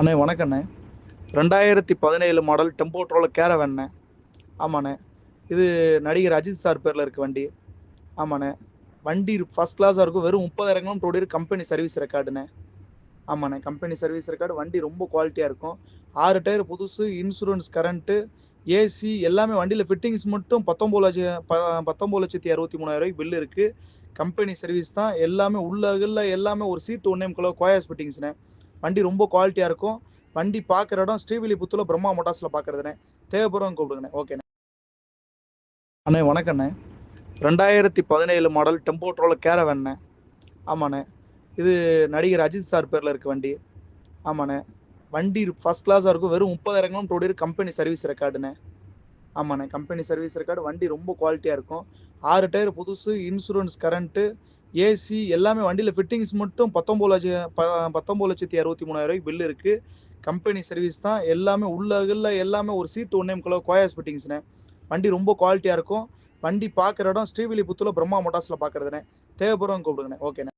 அண்ணே வணக்கண்ணே. ரெண்டாயிரத்தி பதினேழு மாடல் டெம்போ ட்ரோல கேரவண்ணே ஆமாண்ணே. இது நடிகர் அஜித் சார் பேரில் இருக்க வண்டி. ஆமாண்ணே. வண்டி ஃபஸ்ட் கிளாஸாக இருக்கும். வெறும் முப்பதாயிரம் கிலோமீட்டர் ஓடி கம்பெனி சர்வீஸ் ரெக்கார்டுண்ணே ஆமாண்ணே. கம்பெனி சர்வீஸ் ரெக்கார்டு வண்டி ரொம்ப குவாலிட்டியாக இருக்கும். ஆறு டயர் புதுசு இன்சூரன்ஸ் கரண்ட்டு ஏசி எல்லாமே வண்டியில் ஃபிட்டிங்ஸ் மட்டும் பத்தொம்பது லட்சம் ப பத்தொம்பது லட்சத்தி அறுபத்தி மூணாயிரம் பில் இருக்குது கம்பெனி சர்வீஸ் தான். எல்லாமே உள்ள எல்லாமே ஒரு சீட்டு ஒன்றே கிலோ கோயாஸ் ஃபிட்டிங்ஸ்ண்ணே வண்டி ரொம்ப குவாலிட்டியாக இருக்கும். வண்டி பார்க்குற இடம் ஸ்ரீவில்லிபுத்தூர்ல பிரம்மா மோட்டார்ஸில் பார்க்குறதுண்ணே தேவைப்படுறவங்க கூப்பிடுங்கண்ணே. ஓகேண்ணே அண்ணே. வணக்கண்ணே ரெண்டாயிரத்தி பதினேழு மாடல் டெம்போ ட்ரோல கேரவண்ணே ஆமாண்ணே. இது நடிகர் அஜித் சார் பேரில் இருக்க வண்டி. ஆமாண்ணே. வண்டி ஃபர்ஸ்ட் கிளாஸாக இருக்கும். வெறும் முப்பதாயிரம் கிலோமீட்டர் ஓடி கம்பெனி சர்வீஸ் ரெக்கார்டுண்ணே ஆமாண்ணே. கம்பெனி சர்வீஸ் ரெக்கார்டு வண்டி ரொம்ப குவாலிட்டியாக இருக்கும். ஆறு டயர் புதுசு இன்சூரன்ஸ் கரண்ட்டு ஏசி எல்லாமே வண்டியில் ஃபிட்டிங்ஸ் மட்டும் பத்தொம்பது லட்சம் ப பத்தொம்பது லட்சத்தி அறுபத்தி மூணாயிரம் பில் இருக்குது கம்பெனி சர்வீஸ் தான் எல்லாமே உள்ள எல்லாமே ஒரு சீட்டு ஒன்றே கிலோ கோயாஸ் ஃபிட்டிங்ஸ்ண்ணே வண்டி ரொம்ப குவாலிட்டியாக இருக்கும். வண்டி பார்க்குற இடம் ஸ்ரீவில்லிபுத்தூர்ல பிரம்மா மோட்டார்ஸில் பார்க்குறதுண்ணே தேவைப்படுறவங்க கூப்பிடுங்கண்ணே. ஓகேண்ணே